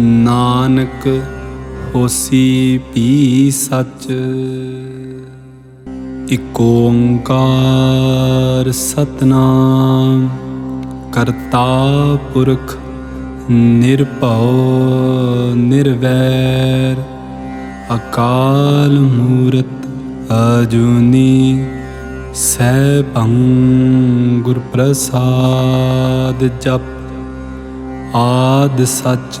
ਨਾਨਕ ਹੋਸੀ ਪੀ ਸੱਚ। ਇਕ ਓੰਕਾਰ ਸਤਨਾਮ, ਕਰਤਾ ਪੁਰਖ ਨਿਰਭਉ ਨਿਰਵੈਰ। ਅਕਾਲ ਮੂਰਤ ਅਜੂਨੀ ਸੈਭੰ ਗੁਰ ਪ੍ਰਸਾਦ ਜਪ। ਆਦ ਸੱਚ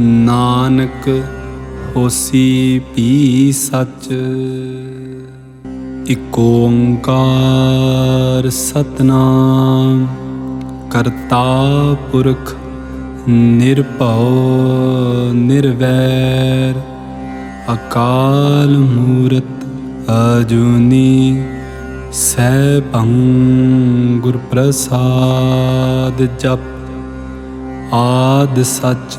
ਨਾਨਕ ਹੋਸੀ ਪੀ ਸੱਚ, ਇਕ ਓੰਕਾਰ ਸਤਨਾਮ, ਕਰਤਾ ਪੁਰਖ ਨਿਰਭਉ ਨਿਰਵੈਰ, ਅਕਾਲ ਮੂਰਤ ਅਜੂਨੀ, ਸੈਭੰ ਗੁਰ ਪ੍ਰਸਾਦ ਜਪ, ਆਦ ਸੱਚ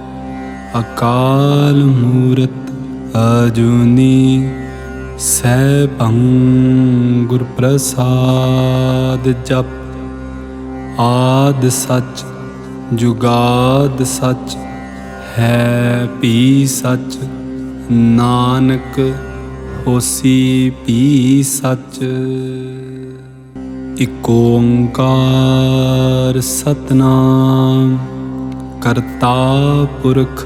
ਅਕਾਲ ਮੂਰਤ ਅਜੂਨੀ ਸੈਭੰ ਗੁਰ ਪ੍ਰਸਾਦ ਜਪ। ਆਦ ਸਚ, ਜੁਗਾਦ ਸੱਚ, ਹੈ ਪੀ ਸੱਚ, ਨਾਨਕ ਹੋਸੀ ਪੀ ਸਚ। ਇਕ ਓੰਕਾਰ ਸਤਨਾਮ, ਕਰਤਾ ਪੁਰਖ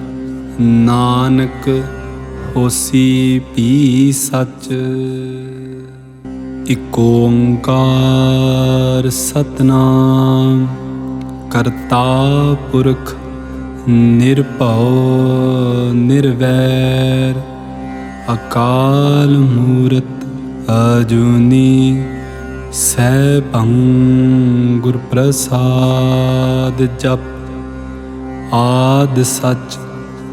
ਨਾਨਕ ਹੋਸੀ ਵੀ ਸੱਚ, ਇਕ ਓੰਕਾਰ ਸਤਨਾਮ, ਕਰਤਾ ਪੁਰਖ ਨਿਰਭਉ ਨਿਰਵੈਰ, ਅਕਾਲ ਮੂਰਤ ਅਜੂਨੀ ਸੈਭੰ ਗੁਰ ਪ੍ਰਸਾਦ ਜਪ, ਆਦ ਸੱਚ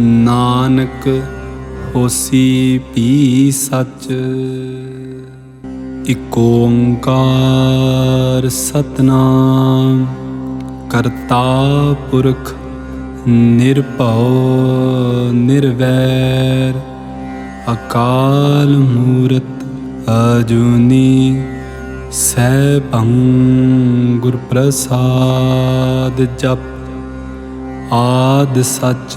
ਨਾਨਕ ਹੋਸੀ ਪੀ ਸੱਚ। ਇਕ ਓੰਕਾਰ ਸਤਨਾਮ, ਕਰਤਾ ਪੁਰਖ ਨਿਰਭਉ ਨਿਰਵੈਰ। ਅਕਾਲ ਮੂਰਤ ਅਜੂਨੀ, ਸੈਭੰ ਗੁਰ ਪ੍ਰਸਾਦ ਜਪ। ਆਦ ਸਚ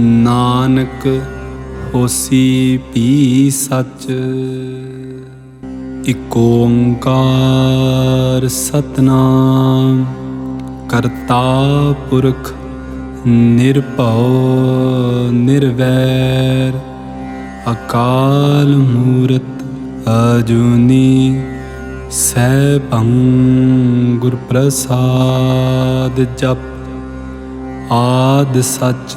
ਨਾਨਕ ਹੋਸੀ ਪੀ ਸੱਚ, ਇਕ ਓੰਕਾਰ ਸਤਨਾਮ, ਕਰਤਾ ਪੁਰਖ ਨਿਰਭਉ ਨਿਰਵੈਰ, ਅਕਾਲ ਮੂਰਤ ਅਜੂਨੀ ਸੈਭੰ ਗੁਰ ਪ੍ਰਸਾਦ ਜਪ, ਆਦ ਸੱਚ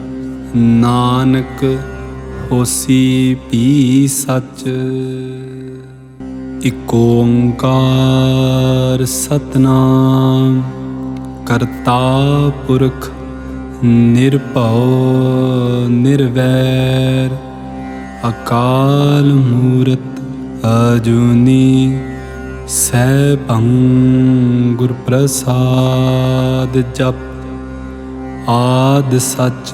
ਨਾਨਕ ਹੋਸੀ ਪੀ ਸੱਚ, ਇਕ ਓੰਕਾਰ ਸਤਨਾਮ, ਕਰਤਾ ਪੁਰਖ ਨਿਰਭਉ ਨਿਰਵੈਰ, ਅਕਾਲ ਮੂਰਤ ਅਜੂਨੀ, ਸੈਭੰ ਗੁਰ ਪ੍ਰਸਾਦ ਜਪ, ਆਦ ਸੱਚ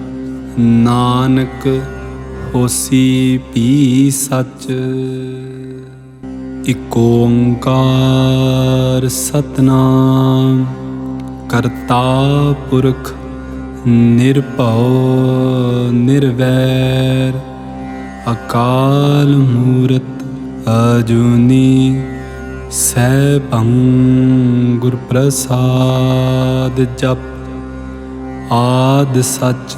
ਨਾਨਕ ਇਕ ਓੰਕਾਰ ਸਤਨਾਮ, ਕਰਤਾ ਪੁਰਖ ਨਿਰਭਉ ਨਿਰਵੈਰ, ਅਕਾਲ ਮੂਰਤ ਅਜੂਨੀ, ਸੈਭੰ ਗੁਰ ਪ੍ਰਸਾਦ ਜਪ, ਆਦ ਸਚ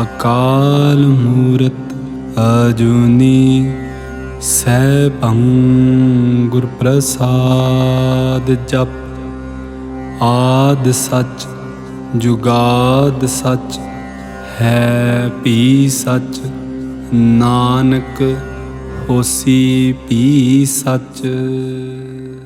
ਅਕਾਲ ਮੂਰਤ ਅਜੂਨੀ ਸੈਭੰ ਗੁਰ ਪ੍ਰਸਾਦ ਜਪ। ਆਦ ਸੱਚ, ਜੁਗਾਦ ਸੱਚ, ਹੈ ਪੀ ਸੱਚ, ਨਾਨਕ ਹੋਸੀ ਪੀ ਸੱਚ।